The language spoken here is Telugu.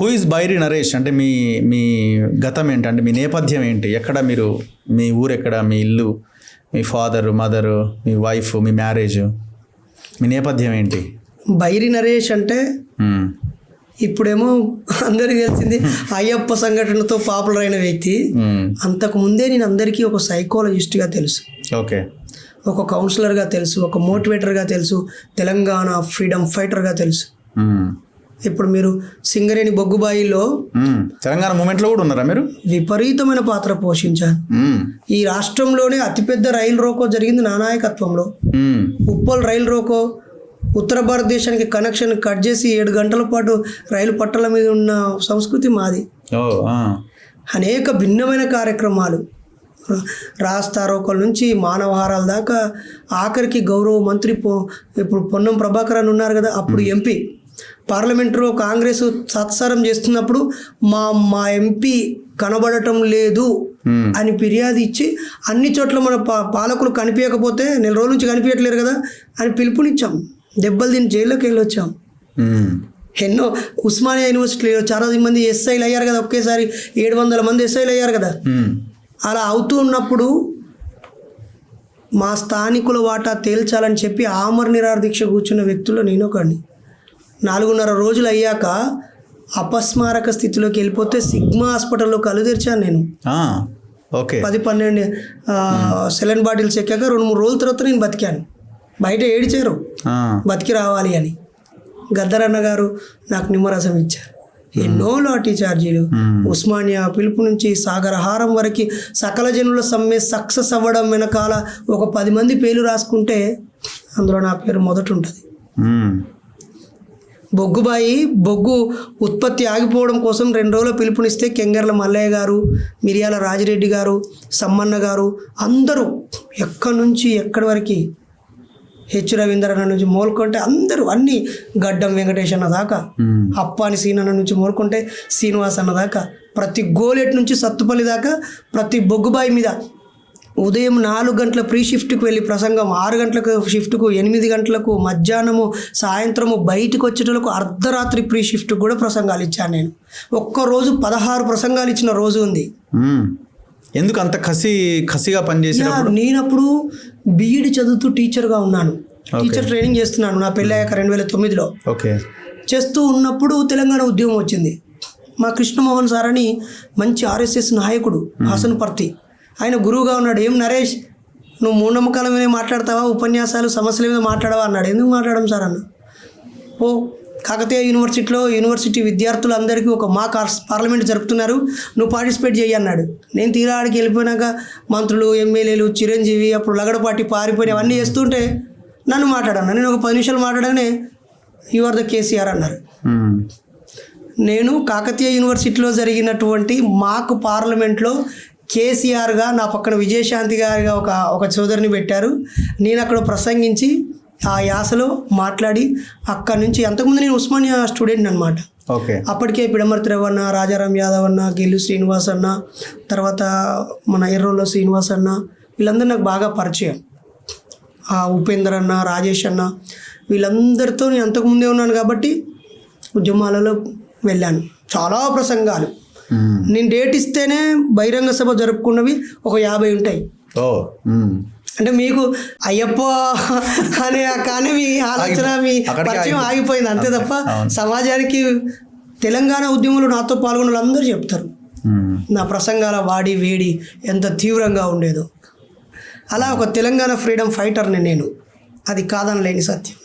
హూ ఇస్ బైరి నరేష్ అంటే మీ మీ గతం ఏంటి? అంటే మీ నేపథ్యం ఏంటి? ఎక్కడ మీరు మీ ఊరు ఎక్కడ? మీ ఇల్లు? మీ ఫాదర్ మదర్ మీ వైఫ్ మీ మ్యారేజ్ మీ నేపథ్యం ఏంటి? బైరి నరేష్ అంటే మ్మ్. ఇప్పుడేమో అందరికీ తెలిసింది అయ్యప్ప సంఘటనతో పాపులర్ అయిన వ్యక్తి. మ్మ్. అంతకు ముందే నేను అందరికీ ఒక సైకాలజిస్ట్గా తెలుసు. ఓకే ఒక కౌన్సిలర్గా తెలుసు ఒక మోటివేటర్గా తెలుసు తెలంగాణ ఫ్రీడమ్ ఫైటర్గా తెలుసు. ఇప్పుడు మీరు సింగరేణి బొగ్గుబాయిలో. తెలంగాణ మూమెంట్లో కూడా ఉన్నారా మీరు విపరీతమైన పాత్ర పోషించాను మ్మ్. ఈ రాష్ట్రంలోనే అతిపెద్ద రైలు రోకో జరిగింది నా నాయకత్వంలో మ్మ్. ఉప్పల్ రైలు రోకో ఉత్తర భారతదేశానికి కనెక్షన్ కట్ చేసి ఏడు గంటల పాటు రైలు పట్టాల మీద ఉన్న సంస్కృతి మాది. అనేక భిన్నమైన కార్యక్రమాలు రాస్తారోకల నుంచి మానవహారాల దాకా ఆఖరికి గౌరవ మంత్రి పో ఇప్పుడు పొన్నం ప్రభాకర్ అని ఉన్నారు కదా అప్పుడు ఎంపీ పార్లమెంటులో కాంగ్రెస్ సత్సారం చేస్తున్నప్పుడు మా మా ఎంపీ కనబడటం లేదు. అని ఫిర్యాదు ఇచ్చి అన్ని చోట్ల మన పా పాలకులు కనిపించకపోతే నెల రోజుల నుంచి కనిపించట్లేరు కదా అని పిలుపునిచ్చాం దెబ్బలు దీన్ని జైల్లోకి వెళ్ళి వచ్చాం మ్మ్. ఎన్నో ఉస్మానియా యూనివర్సిటీలో చాలా మంది ఎస్ఐలు అయ్యారు కదా ఒకేసారి ఏడు వందల మంది ఎస్ఐలు అయ్యారు కదా. అలా అవుతూ ఉన్నప్పుడు మా స్థానికుల వాటా తేల్చాలని చెప్పి ఆమర నిరాహార దీక్ష కూర్చున్న వ్యక్తుల్లో నేను ఒకడిని నాలుగున్నర రోజులు అయ్యాక అపస్మారక స్థితిలోకి వెళ్ళిపోతే సిగ్మా హాస్పిటల్లో కలు తెరిచాను నేను. ఓకే. పది పన్నెండు సెలెన్ బాటిల్స్ ఎక్కాక రెండు మూడు రోజుల తర్వాత నేను బతికాను. బయట ఏడిచారు. బతికి రావాలి అని. గద్దరన్న గారు నాకు నిమ్మరసం ఇచ్చారు. ఎన్నో లాఠీ ఛార్జీలు. ఉస్మానియా పిలుపు నుంచి సాగరహారం వరకు సకల జనుల సమ్మె సక్సెస్ అవ్వడం వెనకాల ఒక పది మంది పేర్లు రాసుకుంటే అందులో నా పేరు మొదట ఉంటుంది. బొగ్గుబాయి బొగ్గు ఉత్పత్తి ఆగిపోవడం కోసం రెండు రోజుల పిలుపునిస్తే కెంగర్ల మల్లయ్య గారు మిరియాల రాజిరెడ్డి గారు సమ్మన్న గారు అందరూ ఎక్కడి నుంచి ఎక్కడి వరకు హెచ్ రవీంద్రన్న నుంచి మోల్కొంటే అందరూ అన్ని గడ్డం వెంకటేష్ అన్న దాకా. అప్పాని సీనన్న నుంచి మోల్కొంటే శ్రీనివాస్ అన్న దాకా ప్రతి గోలెట్ నుంచి సత్తుపల్లి దాకా ప్రతి బొగ్గుబాయి మీద ఉదయం నాలుగు గంటల ప్రీ షిఫ్ట్కి వెళ్ళి ప్రసంగం ఆరు గంటలకు షిఫ్ట్కు ఎనిమిది గంటలకు మధ్యాహ్నము సాయంత్రము బయటకు వచ్చేటలకు అర్ధరాత్రి ప్రీ షిఫ్ట్కి కూడా ప్రసంగాలు ఇచ్చాను నేను. ఒక్కరోజు పదహారు ప్రసంగాలు ఇచ్చిన రోజు ఉంది. ఎందుకు అంత కసి కసిగా పనిచేసిన యా, నేనప్పుడు బీఈడి చదువుతూ టీచర్గా ఉన్నాను. టీచర్ ట్రైనింగ్ చేస్తున్నాను నా పెళ్ళి అయ్యాక రెండు వేల తొమ్మిదిలో. ఓకే. చేస్తూ ఉన్నప్పుడు తెలంగాణ ఉద్యమం వచ్చింది. మా కృష్ణమోహన్ సార్ అని మంచి ఆర్ఎస్ఎస్ నాయకుడు హాసన్పర్తి ఆయన గురువుగా ఉన్నాడు. ఏం నరేష్ నువ్వు మూఢనమ్మకాల మీద మాట్లాడతావా? ఉపన్యాసాలు సమస్యల మీద మాట్లాడవా? అన్నాడు. ఎందుకు మాట్లాడడం సార్ అన్న? ఓ కాకతీయ యూనివర్సిటీలో యూనివర్సిటీ విద్యార్థులందరికీ ఒక మా పార్లమెంట్ జరుపుతున్నారు. నువ్వు పార్టిసిపేట్ చేయి అన్నాడు. నేను తీరా ఆడికి వెళ్ళిపోయినాక మంత్రులు ఎమ్మెల్యేలు చిరంజీవి అప్పుడు లగడపాటి పారిపోయి అవన్నీ చేస్తుంటే నన్ను మాట్లాడాను నేను ఒక పది నిమిషాలు మాట్లాడగానే యు ఆర్ ద కేసీఆర్ అన్నారు. నేను కాకతీయ యూనివర్సిటీలో జరిగినటువంటి మాకు పార్లమెంట్లో కేసీఆర్గా నా పక్కన విజయశాంతి గారిగా ఒక ఒక సోదరిని పెట్టారు. నేను అక్కడ ప్రసంగించి ఆ యాసలో మాట్లాడి అక్కడి నుంచి అంతకుముందు నేను ఉస్మానియా స్టూడెంట్ అనమాట ఓకే. అప్పటికే పిడమర్తి రవన్న రాజారాం యాదవ్ అన్న గిల్లు శ్రీనివాస్ అన్న తర్వాత మన ఎర్రోల్లో శ్రీనివాస్ అన్న వీళ్ళందరూ నాకు బాగా పరిచయం. ఆ ఉపేందర్ అన్న రాజేష్ అన్న వీళ్ళందరితో నేను అంతకుముందే ఉన్నాను కాబట్టి ఉద్యమాలలో వెళ్ళాను. చాలా ప్రసంగాలు. నేను డేట్ ఇస్తేనే బహిరంగ సభ జరుపుకున్నవి ఒక యాభై ఉంటాయి. అంటే మీకు అయ్యప్ప అనే కానీ మీ ఆలోచన మీ పరిచయం ఆగిపోయింది. అంతే తప్ప. సమాజానికి తెలంగాణ ఉద్యమంలో నాతో పాల్గొన్న వాళ్ళందరూ చెప్తారు. నా ప్రసంగాల వాడి వేడి ఎంత తీవ్రంగా ఉండేదో అలా ఒక తెలంగాణ ఫ్రీడమ్ ఫైటర్ని నేను అది కాదనలేని సత్యం